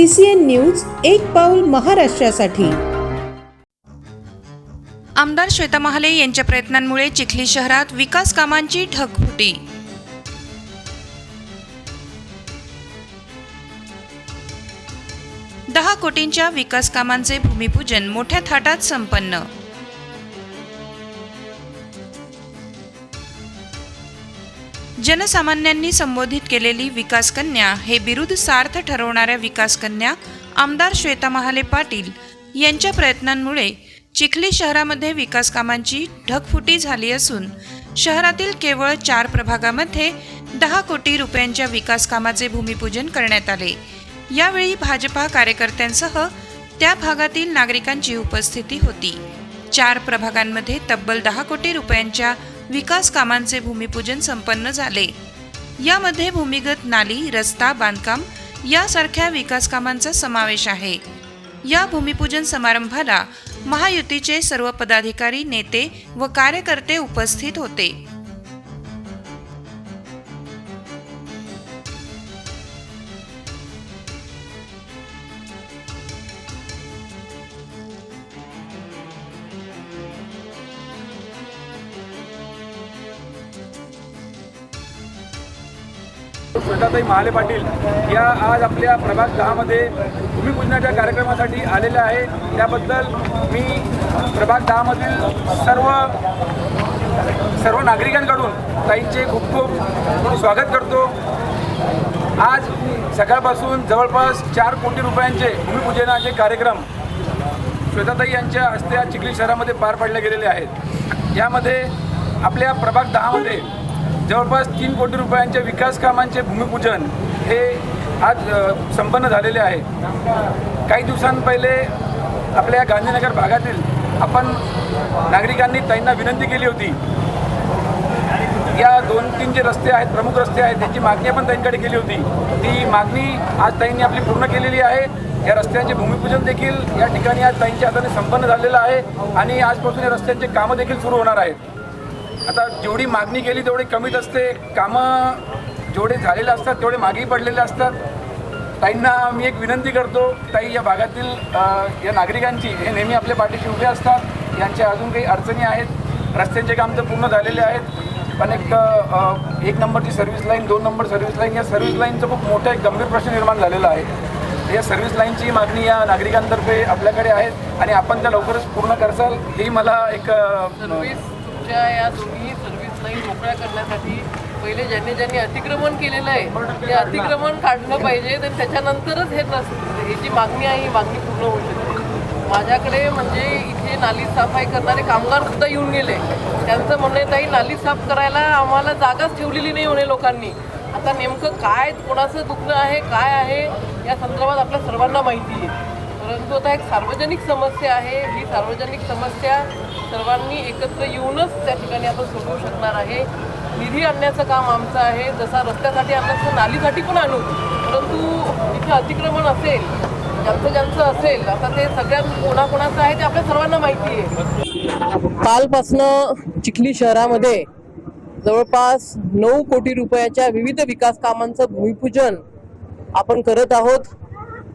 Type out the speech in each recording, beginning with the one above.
C C N news एक पाऊल महाराष्ट्रासाठी. आमदार श्वेता महाले यांच्या प्रयत्नांमुळे चिखली शहरात विकास कामांची ढगफुटी दहा कोटींच्या विकास कामांचे भूमिपूजन मोठ्या थाटात संपन्न. जनसामान्यांनी संबोधित केलेली विकास कन्या हे बिरुद सार्थ ठरवणाऱ्या विकास कन्या आमदार श्वेता महाले पाटील यांच्या प्रयत्नांमुळे चिखली शहरामध्ये विकास कामांची ढगफुटी झाली असून शहरातील केवळ चार प्रभागामध्ये दहा कोटी रुपयांच्या विकासकामाचे भूमिपूजन करण्यात आले. यावेळी भाजपा कार्यकर्त्यांसह त्या भागातील नागरिकांची उपस्थिती होती. चार प्रभागांमध्ये तब्बल दहा कोटी रुपयांच्या विकास कामांचे भूमिपूजन संपन्न झाले. यामध्ये भूमिगत नाली रस्ता बांधकाम यासारख्या विकास कामांचा समावेश आहे. या भूमिपूजन समारंभाला महायुतीचे सर्व पदाधिकारी नेते व कार्यकर्ते उपस्थित होते. श्वेताताई महाले पाटील या आज आपल्या प्रभाग दहामध्ये भूमिपूजनाच्या कार्यक्रमासाठी आलेल्या आहे त्याबद्दल मी प्रभाग दहामधील सर्व सर्व नागरिकांकडून ताईंचे खूप खूप स्वागत करतो. आज सकाळपासून जवळपास चार कोटी रुपयांचे भूमिपूजनाचे कार्यक्रम श्वेताताई यांच्या हस्ते आज चिखली शहरामध्ये पार पाडले गेलेले आहेत. यामध्ये आपल्या प्रभाग दहामध्ये जवळपास तीन कोटी रुपयांच्या विकास कामांचे भूमिपूजन हे आज संपन्न झालेले आहे. काही दिवसांपहिले आपल्या गांधीनगर भागातील आपण नागरिकांनी त्यांना विनंती केली होती. या दोन तीन जे रस्ते आहेत प्रमुख रस्ते आहेत त्यांची मागणी आपण त्यांच्याकडे केली होती. ती मागणी आज ताईंनी आपली पूर्ण केलेली आहे. या रस्त्यांचे भूमिपूजन देखील या ठिकाणी आज ताईंच्या हाताने संपन्न झालेलं आहे आणि आजपासून या रस्त्यांचे कामं देखील सुरू होणार आहेत. आता जेवढी मागणी केली तेवढी कमीच असते. कामं जेवढे झालेले असतात तेवढे मागेही पडलेले असतात. ताईंना मी एक विनंती करतो ताई या भागातील या नागरिकांची हे नेहमी आपल्या पाठीशी उभे असतात. यांच्या अजून काही अडचणी आहेत. रस्त्यांचे काम तर पूर्ण झालेले आहेत. पण एक एक नंबरची सर्व्हिस लाईन दोन नंबर सर्व्हिस लाईन या सर्व्हिस लाईनचं खूप मोठा एक गंभीर प्रश्न निर्माण झालेला आहे. या सर्व्हिस लाईनची मागणी या नागरिकांतर्फे आपल्याकडे आहे आणि आपण त्या लवकरच पूर्ण करसाल. ही मला एक अ, या दोन्ही सर्व्हिस लाईन मोकळ्या करण्यासाठी पहिले ज्यांनी ज्यांनी अतिक्रमण केलेलं आहे ते अतिक्रमण काढलं पाहिजे. तर त्याच्यानंतरच हे रस जी मागणी आहे ही मागणी पूर्ण होऊ शकते. माझ्याकडे म्हणजे इथे नाली सफाई करणारे कामगार सुद्धा येऊन गेले. त्यांचं म्हणणं आहे ताई नाली साफ करायला आम्हाला जागाच ठेवलेली नाही म्हणे लोकांनी. आता नेमकं काय कोणाचं दुखणं आहे काय आहे या संदर्भात आपल्या सर्वांना माहिती आहे. परंतु आता एक सार्वजनिक समस्या आहे. ही सार्वजनिक समस्या सर्वांनी एकत्र येऊनच त्या ठिकाणी आपण सोडवू शकणार आहे. निधी आणण्याचं काम आमचं आहे. जसा रस्त्यासाठी आणलं तसं नालीसाठी पण आणू. परंतु इथे अतिक्रमण असेल ज्यांचं ज्यांचं असेल आता ते सगळ्यात कोणाकोणाचं आहे ते आपल्या सर्वांना माहिती आहे. कालपासनं चिखली शहरामध्ये जवळपास नऊ कोटी रुपयाच्या विविध विकास कामांचं भूमिपूजन आपण करत आहोत.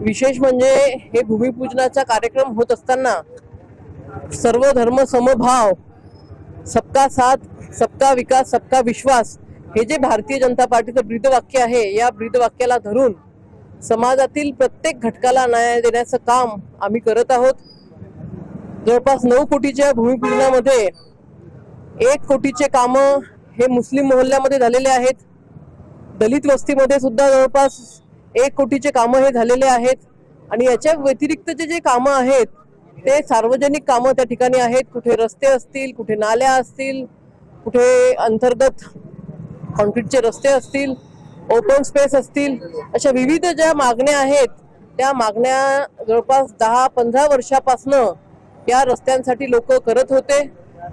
विशेष म्हणजे हे भूमिपूजनाचा कार्यक्रम होत असताना सर्व धर्म समभाव सबका साथ सबका विकास सबका विश्वास हे जे भारतीय जनता पार्टीचं ब्रीदवाक्य आहे या ब्रीदवाक्याला धरून समाजातील प्रत्येक घटकाला न्याय देण्याचं काम आम्ही करत आहोत. जवळपास नऊ कोटीच्या भूमिपूजनामध्ये एक कोटीचे कामं हे मुस्लिम मोहल्ल्यामध्ये झालेले आहेत. दलित वस्तीमध्ये सुद्धा जवळपास एक कोटीचे कामं हे झालेले आहेत. आणि याच्या व्यतिरिक्तचे जे कामं आहेत ते सार्वजनिक कामं त्या ठिकाणी आहेत. कुठे रस्ते असतील कुठे नाल्या असतील कुठे अंतर्गत कॉन्क्रीटचे रस्ते असतील ओपन स्पेस असतील अशा विविध ज्या मागण्या आहेत त्या मागण्या जवळपास दहा पंधरा वर्षापासनं या रस्त्यांसाठी लोक करत होते.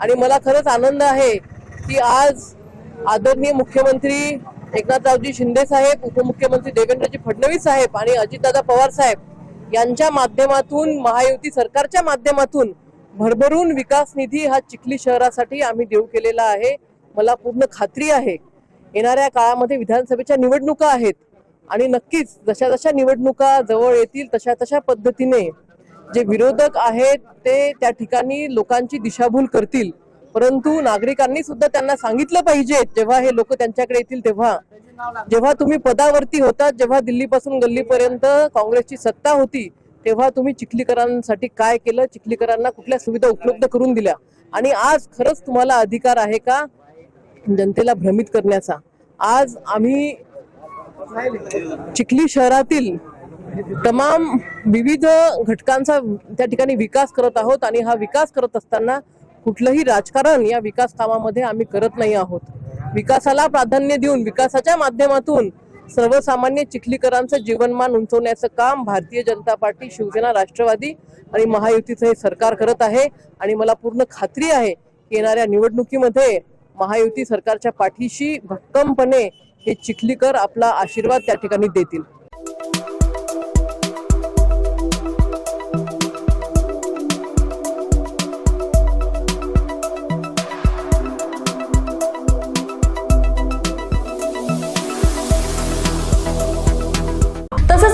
आणि मला खरंच आनंद आहे की आज आदरणीय मुख्यमंत्री एकनाथरावजी शिंदे साहेब उपमुख्यमंत्री देवेंद्रजी फडणवीस साहेब आणि अजितदादा पवार साहेब यांच्या माध्यमातून महायुती सरकारच्या माध्यमातून भरभरून विकास निधी हा चिखली शहरासाठी आम्ही देऊ केलेला आहे. मला पूर्ण खात्री आहे. येणाऱ्या काळामध्ये विधानसभेच्या निवडणुका आहेत आणि नक्कीच जशा जशा निवडणुका जवळ येतील तशा तशा पद्धतीने जे विरोधक आहेत ते त्या ठिकाणी लोकांची दिशाभूल करतील. परंतु नागरिकांनी सुद्धा त्यांना सांगितलं पाहिजे जेव्हा हे लोक त्यांच्याकडे येतील तेव्हा. जेव्हा तुम्ही पदावरती होता जेव्हा दिल्लीपासून गल्लीपर्यंत काँग्रेसची सत्ता होती तेव्हा तुम्ही चिखलीकरांसाठी काय केलं? चिखलीकरांना कुठल्या सुविधा उपलब्ध करून दिल्या? आणि आज खरंच तुम्हाला अधिकार आहे का जनतेला भ्रमित करण्याचा? आज आम्ही चिखली शहरातील तमाम विविध घटकांचा त्या ठिकाणी विकास करत आहोत आणि हा विकास करत असताना कुठलंही राजकारण या विकास कामामध्ये आम्ही करत नाही आहोत. विकासाला प्राधान्य देऊन विकासाच्या माध्यमातून सर्वसामान्य चिखलीकरांचं जीवनमान उंचवण्याचं काम भारतीय जनता पार्टी शिवसेना राष्ट्रवादी आणि महायुतीचं हे सरकार करत आहे. आणि मला पूर्ण खात्री आहे की येणाऱ्या निवडणुकीमध्ये महायुती सरकारच्या पाठीशी भक्कमपणे हे चिखलीकर आपला आशीर्वाद त्या ठिकाणी देतील.